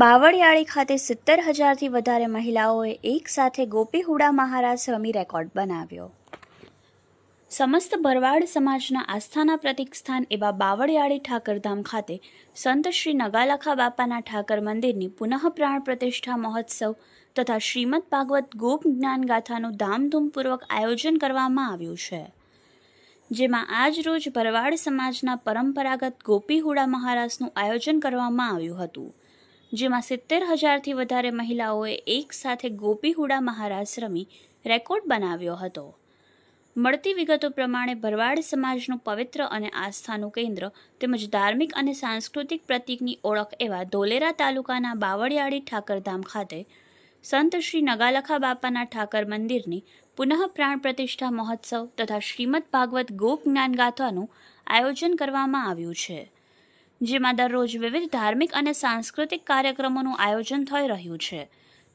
બાવળિયાળી ખાતે સિત્તેર હજારથી વધારે મહિલાઓએ એક સાથે ગોપીહુડા મહારાજ રમી રેકોર્ડ બનાવ્યો. સમસ્ત ભરવાડ સમાજના આસ્થાના પ્રતિક સ્થાન એવા બાવળિયાળી ઠાકરધામ ખાતે સંત શ્રી નગાલખા બાપાના ઠાકર મંદિરની પુનઃ પ્રાણ પ્રતિષ્ઠા મહોત્સવ તથા શ્રીમદ ભાગવત ગોપ જ્ઞાન ગાથાનું ધામધૂમપૂર્વક આયોજન કરવામાં આવ્યું છે. જેમાં આજ રોજ ભરવાડ સમાજના પરંપરાગત ગોપીહુડા મહારાજનું આયોજન કરવામાં આવ્યું હતું. જેમાં સિત્તેર હજારથી વધારે મહિલાઓએ એક સાથે ગોપીહુડા મહારાજ રમી રેકોર્ડ બનાવ્યો હતો. મળતી વિગતો પ્રમાણે ભરવાડ સમાજનું પવિત્ર અને આસ્થાનું કેન્દ્ર તેમજ ધાર્મિક અને સાંસ્કૃતિક પ્રતીકની ઓળખ એવા ધોલેરા તાલુકાના બાવળિયાળી ઠાકરધામ ખાતે સંત શ્રી નગાલખા બાપાના ઠાકર મંદિરની પુનઃ પ્રાણ પ્રતિષ્ઠા મહોત્સવ તથા શ્રીમદ ભાગવત ગોપ જ્ઞાન ગાથાનું આયોજન કરવામાં આવ્યું છે. જેમાં દરરોજ વિવિધ ધાર્મિક અને સાંસ્કૃતિક કાર્યક્રમોનું આયોજન થઈ રહ્યું છે,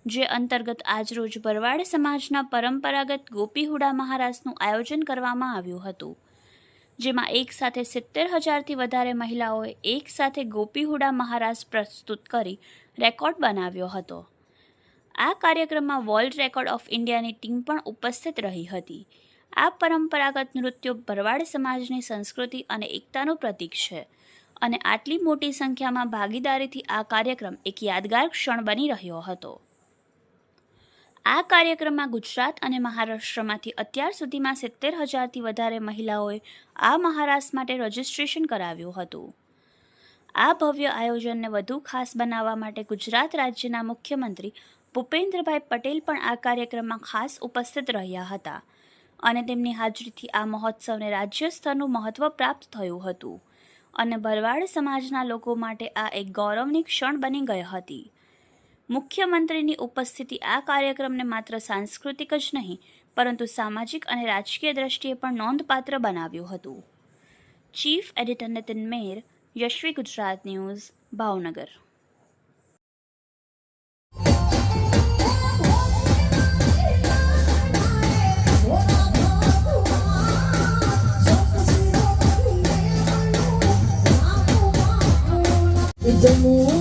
જે અંતર્ગત આજરોજ ભરવાડ સમાજના પરંપરાગત ગોપીહુડા મહારાજનું આયોજન કરવામાં આવ્યું હતું, જેમાં એક સાથે સિત્તેર હજારથી વધારે મહિલાઓએ એક સાથે ગોપીહુડા મહારાજ પ્રસ્તુત કરી રેકોર્ડ બનાવ્યો હતો. આ કાર્યક્રમમાં વર્લ્ડ રેકોર્ડ ઓફ ઇન્ડિયાની ટીમ પણ ઉપસ્થિત રહી હતી. આ પરંપરાગત નૃત્યો ભરવાડ સમાજની સંસ્કૃતિ અને એકતાનું પ્રતીક છે. અને આટલી મોટી સંખ્યામાં ભાગીદારીથી આ કાર્યક્રમ એક યાદગાર ક્ષણ બની રહ્યો હતો. આ કાર્યક્રમમાં ગુજરાત અને મહારાષ્ટ્રમાંથી અત્યાર સુધીમાં સિત્તેર હજારથી વધારે મહિલાઓએ આ મહારાષ્ટ્ર માટે રજિસ્ટ્રેશન કરાવ્યું હતું. આ ભવ્ય આયોજનને વધુ ખાસ બનાવવા માટે ગુજરાત રાજ્યના મુખ્યમંત્રી ભૂપેન્દ્રભાઈ પટેલ પણ આ કાર્યક્રમમાં ખાસ ઉપસ્થિત રહ્યા હતા અને તેમની હાજરીથી આ મહોત્સવને રાજ્ય સ્તરનું મહત્ત્વ પ્રાપ્ત થયું હતું. અને ભરવાડ સમાજના લોકો માટે આ એક ગૌરવની ક્ષણ બની ગઈ હતી. મુખ્યમંત્રીની ઉપસ્થિતિ આ કાર્યક્રમને માત્ર સાંસ્કૃતિક જ નહીં, પરંતુ સામાજિક અને રાજકીય દ્રષ્ટિએ પણ નોંધપાત્ર બનાવ્યું હતું. Chief editor Nitin Mer Yashvi Gujarat news, Bhavnagar. 的魔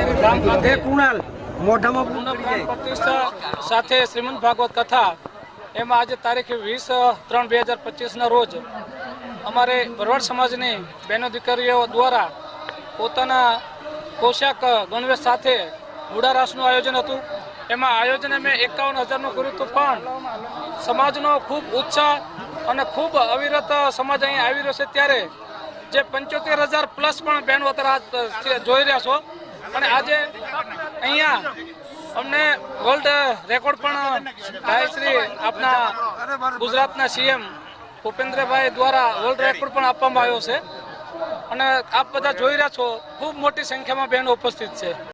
તે કુણાલ મોઢામાં પૂર્ણ પ્રતિષ્ઠા સાથે શ્રીમદ ભાગવત કથા, એમાં આજે તારીખ વીસ, ત્રણ, બે હજાર પચીસના રોજ અમારે ભરવાડ સમાજની બહેનો દીકરીઓ દ્વારા પોતાના પોશાક ગણવેશ સાથે હુડારાસનું આયોજન હતું. એમાં આયોજન અમે એકાવન હજારનું કર્યું હતું, પણ સમાજનો ખૂબ ઉત્સાહ અને ખૂબ અવિરત સમાજ અહીં આવી રહ્યો છે. ત્યારે જે પંચોતેર હજાર પ્લસ પણ બહેનો અત્યારે જોઈ રહ્યા છો. અને આજે અહીંયા અમને વર્લ્ડ રેકોર્ડ પણ શ્રી આપના ગુજરાતના સીએમ ભૂપેન્દ્રભાઈ દ્વારા વર્લ્ડ રેકોર્ડ પણ આપવામાં આવ્યો છે. અને આપ બધા જોઈ રહ્યા છો, ખૂબ મોટી સંખ્યામાં બહેનો ઉપસ્થિત છે.